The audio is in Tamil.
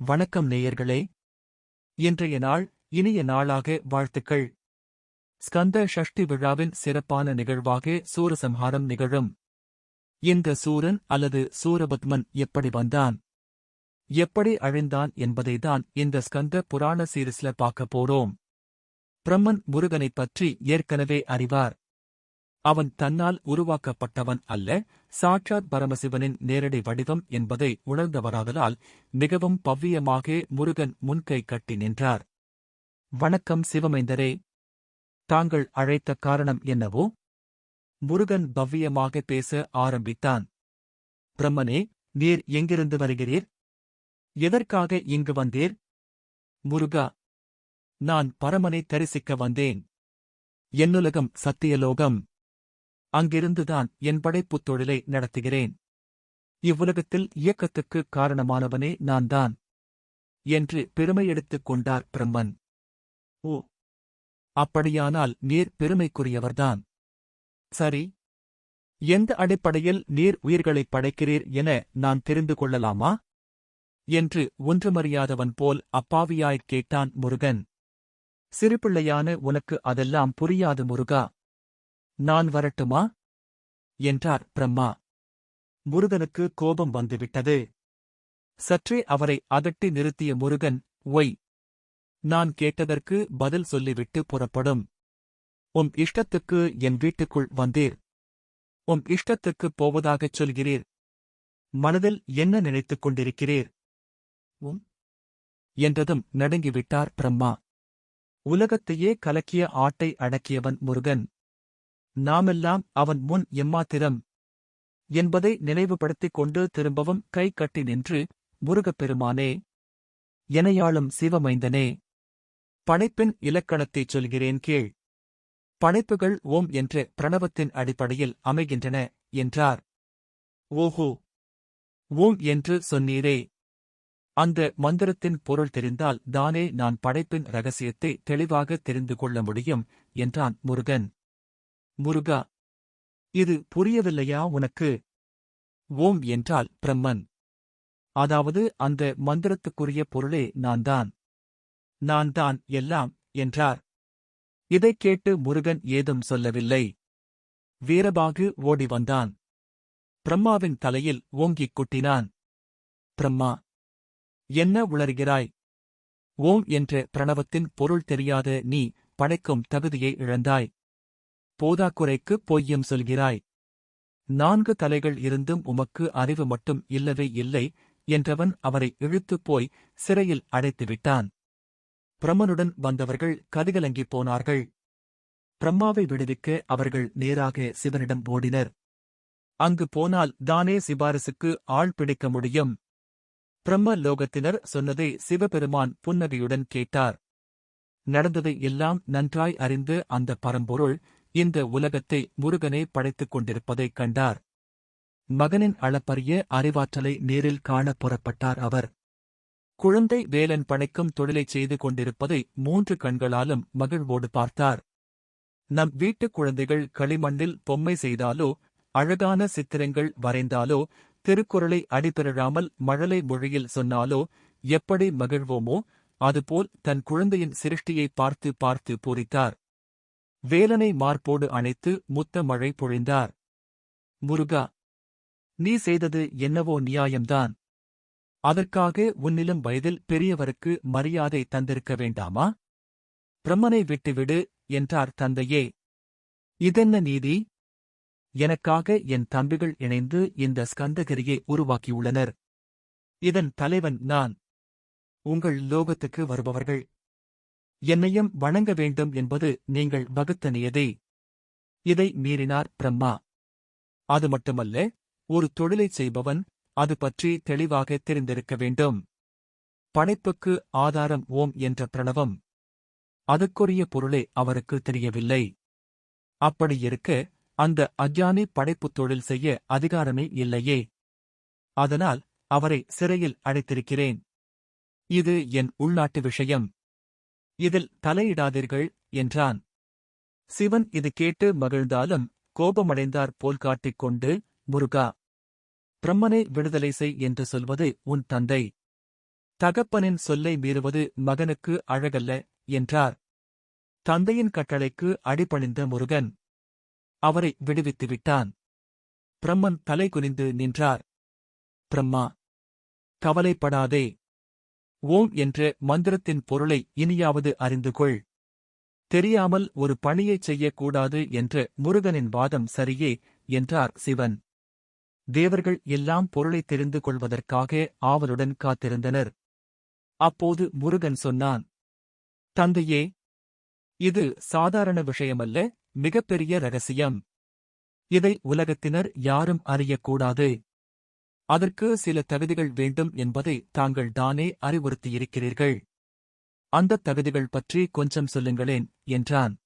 வணக்கம் நேயர்களே. இன்றைய நாள் இனிய நாளாக வாழ்த்துக்கள். ஸ்கந்த ஷஷ்டி விழாவின் சிறப்பான நிகழ்வாக சூரசம்ஹாரம் நிகழும். இந்த சூரன் அல்லது சூரபத்மன் எப்படி வந்தான்? எப்படி அழிந்தான் என்பதைதான் இந்த ஸ்கந்த புராண சீரிஸ்ல பார்க்க போறோம். பிரம்மன் முருகனைப் பற்றி ஏற்கனவே அறிவார். அவன் தன்னால் உருவாக்கப்பட்டவன் அல்ல சாட்சாத் பரமசிவனின் நேரடி வடிவம் என்பதை உணர்ந்தவராதலால் மிகவும் பவ்யமாக முருகன் முன்கை கட்டி நின்றார். வணக்கம் சிவமைந்தரே. தாங்கள் அழைத்த காரணம் என்னவோ? முருகன் பவ்யமாக பேச ஆரம்பித்தான். பிரம்மனே நீர் எங்கிருந்து வருகிறீர்? எதற்காக இங்கு வந்தீர்? முருகா நான் பரமனை தரிசிக்க வந்தேன். என்னுலகம் சத்தியலோகம். அங்கிருந்துதான் என் படைப்புத் தொழிலை நடத்துகிறேன். இவ்வுலகத்தில் இயக்கத்துக்கு காரணமானவனே நான்தான். என்று பெருமை எடுத்துக் கொண்டார் பிரம்மன். ஓ! அப்படியானால் நீர் பெருமைக்குரியவர்தான். சரி. எந்த அடிப்படையில் நீர் உயிர்களைப் படைக்கிறீர் என நான் தெரிந்து கொள்ளலாமா? என்று ஒன்றுமறியாதவன் போல் அப்பாவியாய்க் கேட்டான் முருகன். சிறுபிள்ளையான உனக்கு அதெல்லாம் புரியாது முருகா. நான் வரட்டுமா? என்றார் பிரம்மா. முருகனுக்கு கோபம் வந்துவிட்டது. சற்றே அவரை அதட்டி நிறுத்திய முருகன் ஒய் நான் கேட்டதற்கு பதில் சொல்லிவிட்டு புறப்படும். உம் இஷ்டத்துக்கு என் வீட்டுக்குள் வந்தீர். உம் இஷ்டத்துக்குப் போவதாகச் சொல்கிறீர். மனதில் என்ன நினைத்துக் கொண்டிருக்கிறீர்? உம் என்றதும் நடுங்கிவிட்டார் பிரம்மா. உலகத்தையே கலக்கிய ஆட்டை அடக்கியவன் முருகன். நாமெல்லாம் அவன் முன் எம்மாத்திரம் என்பதை நினைவுபடுத்திக் கொண்டு திரும்பவும் கை கட்டி நின்று முருகப்பெருமானே எனையாளும் சிவமைந்தனே படைப்பின் இலக்கணத்தைச் சொல்கிறேன் கீழ் படைப்புகள் ஓம் என்ற பிரணவத்தின் அடிப்படையில் அமைகின்றன என்றார். ஓஹோ! ஓம் என்று சொன்னீரே! அந்த மந்திரத்தின் பொருள் தெரிந்தால் தானே நான் படைப்பின் ரகசியத்தை தெளிவாக தெரிந்து கொள்ள முடியும் என்றான் முருகன். முருகா இது புரியவில்லையா உனக்கு? ஓம் என்றால் பிரம்மன். அதாவது அந்த மந்திரத்துக்குரிய பொருளே நான்தான். நான்தான் எல்லாம் என்றார். இதைக் கேட்டு முருகன் ஏதும் சொல்லவில்லை. வீரபாகு ஓடி வந்தான். பிரம்மாவின் தலையில் ஓங்கிக் குட்டினான். பிரம்மா என்ன உளறுகிறாய்? ஓம் என்ற பிரணவத்தின் பொருள் தெரியாத நீ படைக்கும் தகுதியை இழந்தாய். போதாக்குறைக்கு பொய்யம் சொல்கிறாய். நான்கு தலைகள் இருந்தும் உமக்கு அறிவு மட்டும் இல்லவே இல்லை என்றவன் அவரை இழுத்துப் போய் சிறையில் அடைத்துவிட்டான். பிரம்மனுடன் வந்தவர்கள் கதிகலங்கிப் போனார்கள். பிரம்மாவை விடுவிக்க அவர்கள் நேராக சிவனிடம் ஓடினர். அங்கு போனால் தானே சிபாரிசுக்கு ஆள் பிடிக்க முடியும்? பிரம்ம லோகத்தினர் சொன்னதை சிவபெருமான் புன்னகையுடன் கேட்டார். நடந்ததை எல்லாம் நன்றாய் அறிந்து அந்த பரம்பொருள் இந்த உலகத்தை முருகனே படைத்துக் கொண்டிருப்பதைக் கண்டார். மகனின் அளப்பரிய அறிவாற்றலை நேரில் காண புறப்பட்டார் அவர். குழந்தை வேலன் படைக்கும் தொழிலைச் செய்து கொண்டிருப்பதை மூன்று கண்களாலும் மகிழ்வோடு பார்த்தார். நம் வீட்டுக் குழந்தைகள் களிமண்ணில் பொம்மை செய்தாலோ அழகான சித்திரங்கள் வரைந்தாலோ திருக்குறளை அடிபெறாமல் மழலை மொழியில் சொன்னாலோ எப்படி மகிழ்வோமோ அதுபோல் தன் குழந்தையின் சிருஷ்டியை பார்த்து பார்த்து பூரித்தார். வேலனை மார்போடு அணைத்து முத்த மழை பொழிந்தார். முருகா நீ செய்தது என்னவோ நியாயம்தான். அதற்காக உன்னிலும் வயதில் பெரியவருக்கு மரியாதை தந்திருக்க வேண்டாமா? பிரம்மனை விட்டுவிடு என்றார் தந்தையே. இதென்ன நீதி? எனக்காக என் தம்பிகள் இணைந்து இந்த ஸ்கந்தகிரியை உருவாக்கியுள்ளனர். இதன் தலைவன் நான். உங்கள் லோகத்துக்கு வருபவர்கள் என்னையும் வணங்க வேண்டும் என்பது நீங்கள் வகுத்த நியதே இதை மீறினார் பிரம்மா. அது மட்டுமல்ல ஒரு தொழிலைச் செய்பவன் அது பற்றி தெளிவாக தெரிந்திருக்க வேண்டும். படைப்புக்கு ஆதாரம் ஓம் என்ற பிரணவம். அதுக்குரிய பொருளே அவருக்கு தெரியவில்லை. அப்படியிருக்க அந்த அஜ்ஞானி படைப்புத் தொழில் செய்ய அதிகாரமே இல்லையே. அதனால் அவரை சிறையில் அடைத்திருக்கிறேன். இது என் உள்நாட்டு விஷயம். இதில் தலையிடாதீர்கள் என்றான். சிவன் இது கேட்டு மகிழ்ந்தாலும் கோபமடைந்தார் போல் காட்டிக் கொண்டு முருகா பிரம்மனை விடுதலை செய் என்று சொல்வது உன் தந்தை. தகப்பனின் சொல்லை மீறுவது மகனுக்கு அழகல்ல என்றார். தந்தையின் கட்டளைக்கு அடிபணிந்த முருகன் அவரை விடுவித்து விட்டான். பிரம்மன் தலை குனிந்து நின்றார். பிரம்மா கவலைப்படாதே. ஓம் என்ற மந்திரத்தின் பொருளை இனியாவது அறிந்து கொள் தெரியாமல் ஒரு பணியைச் செய்யக்கூடாது என்ற முருகனின் வாதம் சரியே என்றார் சிவன். தேவர்கள் எல்லாம் பொருளை தெரிந்து கொள்வதற்காக ஆவலுடன் காத்திருந்தனர். அப்போது முருகன் சொன்னான் தந்தையே இது சாதாரண விஷயமல்ல மிகப்பெரிய ரகசியம். இதை உலகத்தினர் யாரும் அறியக்கூடாது. அதற்கு சில தகுதிகள் வேண்டும் என்பதை தாங்கள் தானே அறிவுறுத்தியிருக்கிறீர்கள். அந்தத் தகுதிகள் பற்றி கொஞ்சம் சொல்லுங்களேன் என்றான்.